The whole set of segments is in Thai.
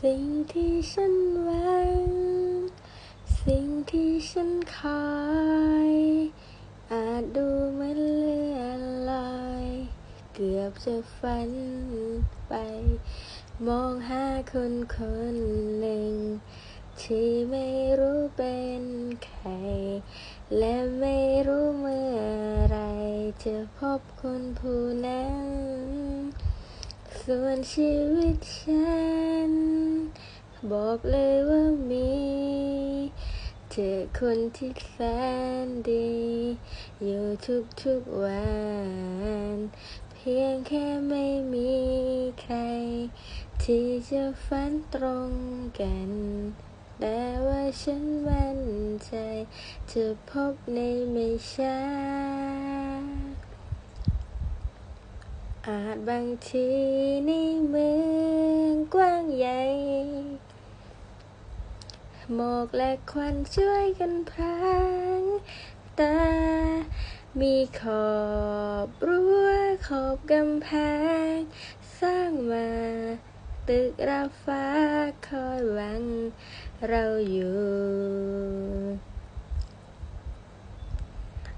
สิ่งที่ฉันหวัง สิ่งที่ฉันคอยอาจดูเหมือนเลื่อนลอย เกือบจะฝันไป มองหาคนคนหนึ่ง ที่ไม่รู้เป็นใคร และไม่รู้เมื่อไรจะพบคนผู้นั้น ส่วนชีวิตฉัน บอกเลยว่ามีเจอคนที่แสนดี อยู่ทุกๆวัน เพียงแค่ไม่มีใคร ที่จะฝันตรงกัน แต่ว่าฉันมั่นใจ จะพบในไม่ช้า อาจบางทีในเมืองกว้างใหญ่ หมอกและควันช่วยกันพรางตา มีขอบรั้วขอบกำแพง สร้างมา ตึกราฟ้าคอยหวังเราอยู่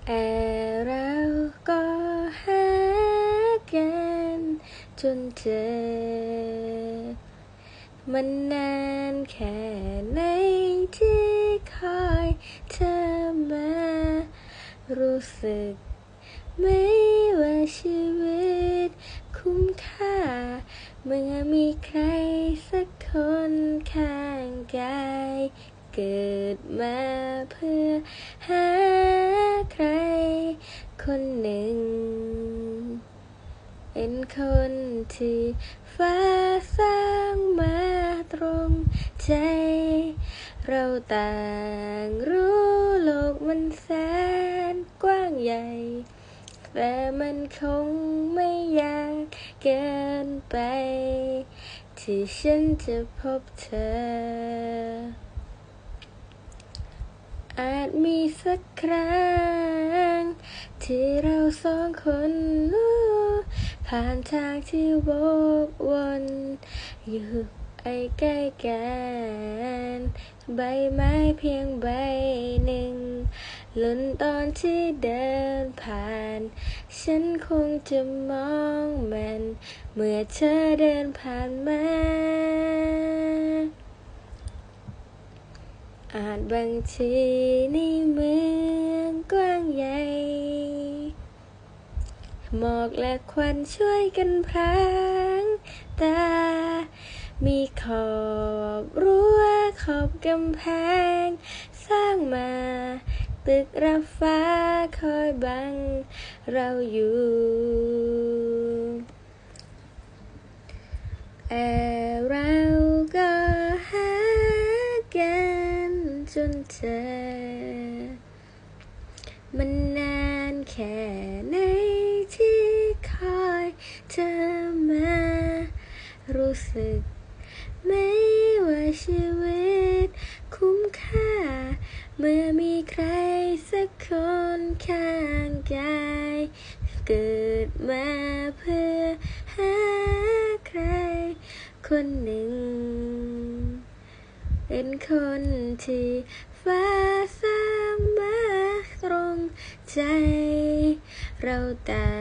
แต่เจนเจอมันนานแค่ไหนที่คอยเธอมา รู้สึกไหมว่าชีวิตคุ้มค่า เมื่อมีใครสักคนข้างกายเกิดมาเพื่อหาใครคนหนึ่ง เป็นคนที่ฟ้าสร้างมาตรงใจ เราต่างรู้โลกมันแสนกว้างใหญ่ แต่มันคงไม่ยากเกินไป ที่ฉันจะพบเธอ อาจมีสักครั้ง ที่เราสองคนรู้ ผ่านทางที่วกวนอยู่ใกล้กันใบไม้เพียงใบหนึ่งหล่นตอนที่เดินผ่าน ฉันคงจะมองมัน เมื่อเธอเดินผ่านมาอาจบางทีในเมืองกว้างใหญ่ หมอกและควันช่วยกันพรางตา มีขอบรั้วขอบกำแพง สร้างมา ตึกระฟ้าคอยบังเราอยู่แต่เราก็หากันจนเจอมันนานแค่ ธอมา รู้สึกไหมว่าชีวิต คุ้มค่า เมื่อมีใครสักคนข้างกาย เกิดมาเพื่อหาใคร คนหนึ่ง เป็นคนที่ฟ้าสร้างมาตรงใจ เราต่า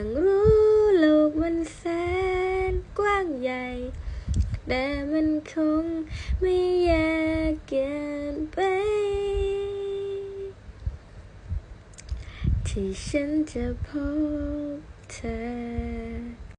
งรู้โลกมันแสนกว้างใหญ่ แต่มันคงไม่ยากเกินไป ที่ฉันจะพบเธอ